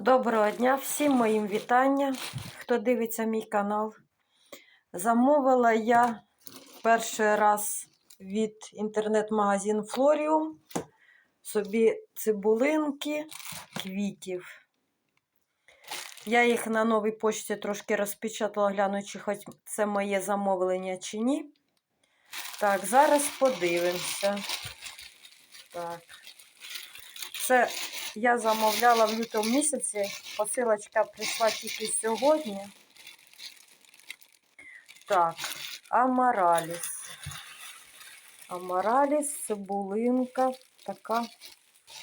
Доброго дня всім моїм вітання, хто дивиться мій канал. Замовила я перший раз від інтернет-магазину Флоріум собі цибулинки квітів. Я їх на новій почті трошки розпечатала, глянучи, хоч це моє замовлення чи ні. Так, зараз подивимося. Так. Це я замовляла в лютому місяці. Посилочка прийшла тільки сьогодні. Так, амараліс. Амараліс, цибулинка. Така,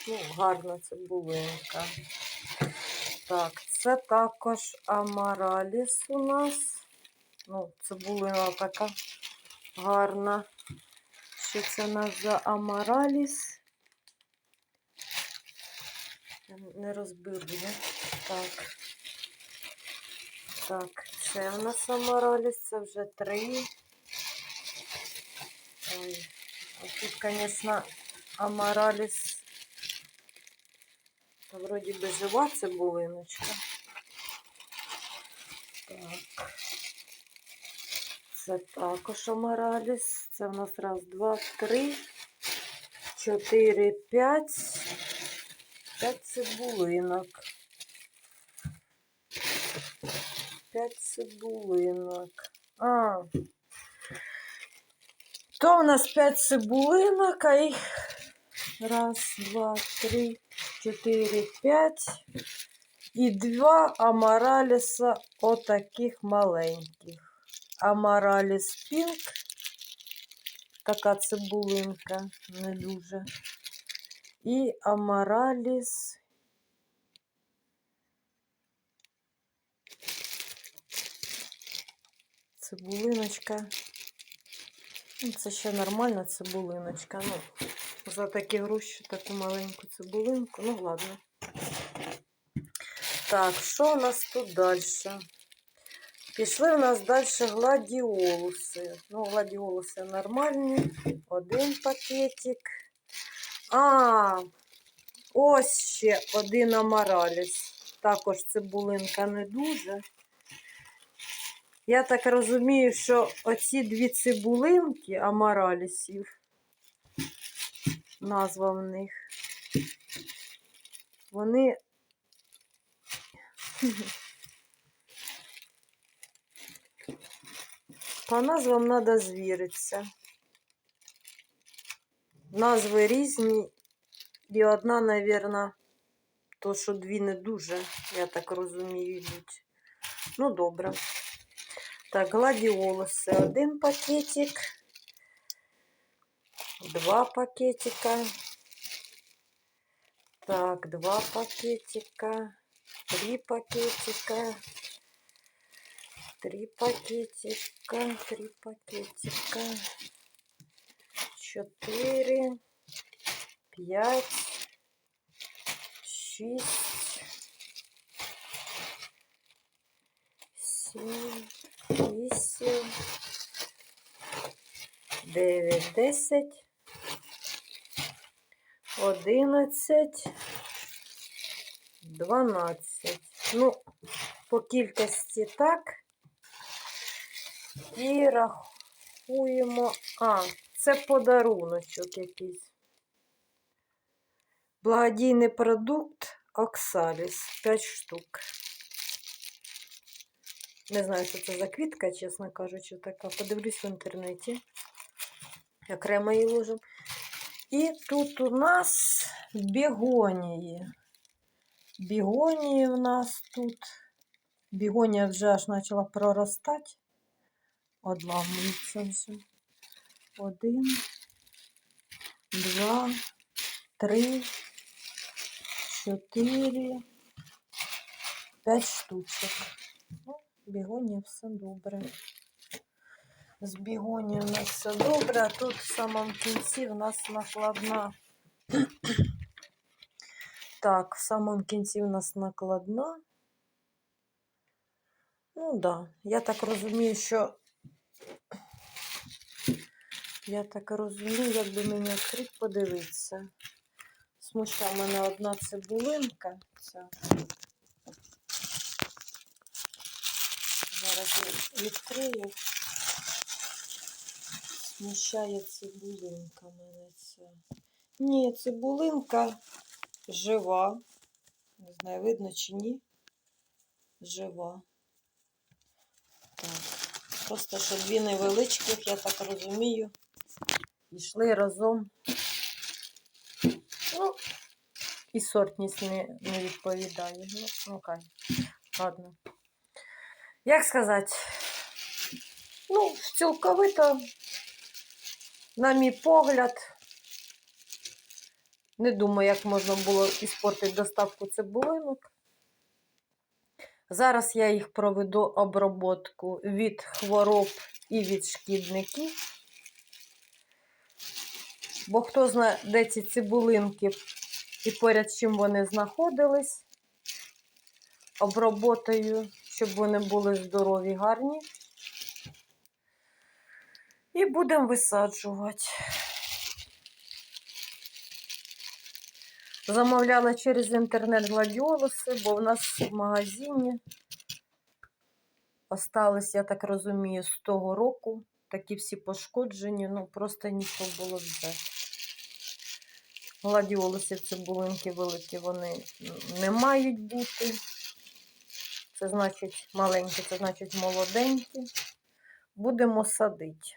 ну, гарна цибулинка. Так, це також амараліс у нас. Ну, цибулина така гарна. Що це у нас за амараліс? Я не розберу. Так. Так, це у нас амараліс, це вже три. Ой. А тут, звісно, амараліс. Та вроді би жива цибулиночка. Так. Це також амараліс. Це в нас раз, два, три, чотири, п'ять. П'ять цибулинок. П'ять цибулинок. А. То у нас п'ять цибулинок, а їх раз, два, три, чотири, п'ять. І два амараліса отаких маленьких. Амараліс пінк. Така цибулинка, не дуже. І амараліс. Цибулиночка. Ну, Це ще нормальна цибулиночка. Ну, за такі гроші таку маленьку цибулинку. Ну, ладно. Так, що у нас тут далі? Пішли у нас далі гладіолуси. Ну, гладіолуси нормальні. Один пакетик. А, ось ще один амараліс. Також цибулинка не дуже. Я так розумію, що оці дві цибулинки амаралісів, назва в них, вони по назвам треба звіритися. Назви різні, і одна, мабуть, то, що дві не дуже, я так розумію, йдуть. Ну, добре. Так, гладіолуси. Один пакетик. Два пакетика. Так, два пакетика. Три пакетика. Три пакетика. Три пакетика. Чотири. П'ять. Шість. Сім. Вісім. Дев'ять. Десять. Одинадцять. Дванадцять. Ну, по кількості так. І рахуємо. А, це подаруночок якийсь. Благодійний продукт Оксаліс. 5 штук. Не знаю, що це за квітка, чесно кажучи, така. Подивлюсь в інтернеті. Окремо її ложимо. І тут у нас бігонії. Бігонії у нас тут. Бігонія вже аж почала проростати. Одламується вже. Один, два, три, чотири, п'ять штучок. Ну, все добре. З бігонії у нас все добре, а тут в самому кінці в нас накладна. Так, в самому кінці в нас накладна. Ну да. я так розумію, що я так розумію, якби мені відкрити подивитися. Смуща в мене одна цибулинка. Ця. Зараз відкрию. Смущає цибулинка мене ця. Ні, цибулинка жива. Не знаю, видно чи ні. Жива. Так. Просто що дві невеличких, я так розумію йшли разом. Ну, і сортність не, не відповідає. Ну, ну. Ладно. Як сказати? Ну, цілковито, на мій погляд, не думаю, як можна було іспортити доставку цибулинок. Зараз я їх проведу оброботку від хвороб і від шкідників. Бо хто знає, де ці цибулинки і поряд з чим вони знаходились, оброботаю, щоб вони були здорові, гарні. І будемо висаджувати. Замовляла через інтернет гладіолуси, бо в нас в магазині осталось, я так розумію, з того року. Такі всі пошкоджені, ну просто нічого було взяти. Гладіолуси цибулинки великі, вони не мають бути. Це значить маленькі, це значить молоденькі. Будемо садити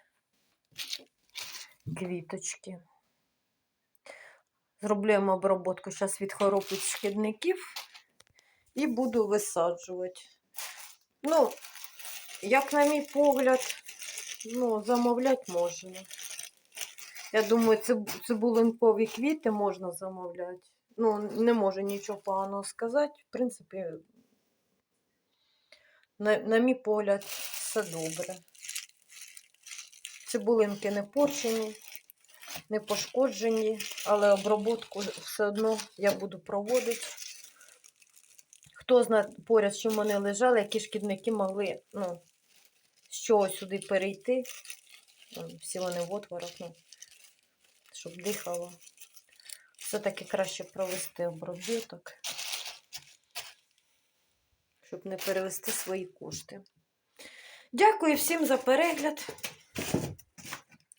квіточки. Зроблюємо обробку зараз від хвороб від шкідників і буду висаджувати. Ну, як на мій погляд, ну, замовляти можна. Я думаю, цибулинкові квіти можна замовляти. Ну, не можу нічого поганого сказати. В принципі, на, на мій погляд, все добре. Цибулинки не порчені, не пошкоджені, але обробку все одно я буду проводити. Хто знає поряд, чим вони лежали, які шкідники могли ну, з чого сюди перейти. Всі вони в отворах, ну, щоб дихало. Все-таки краще провести обробіток, щоб не перевести свої кошти. Дякую всім за перегляд.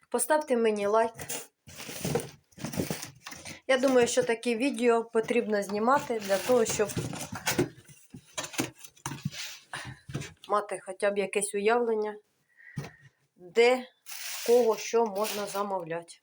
Поставте мені лайк. Я думаю, що такі відео потрібно знімати для того, щоб мати хоча б якесь уявлення, де, кого, що можна замовляти.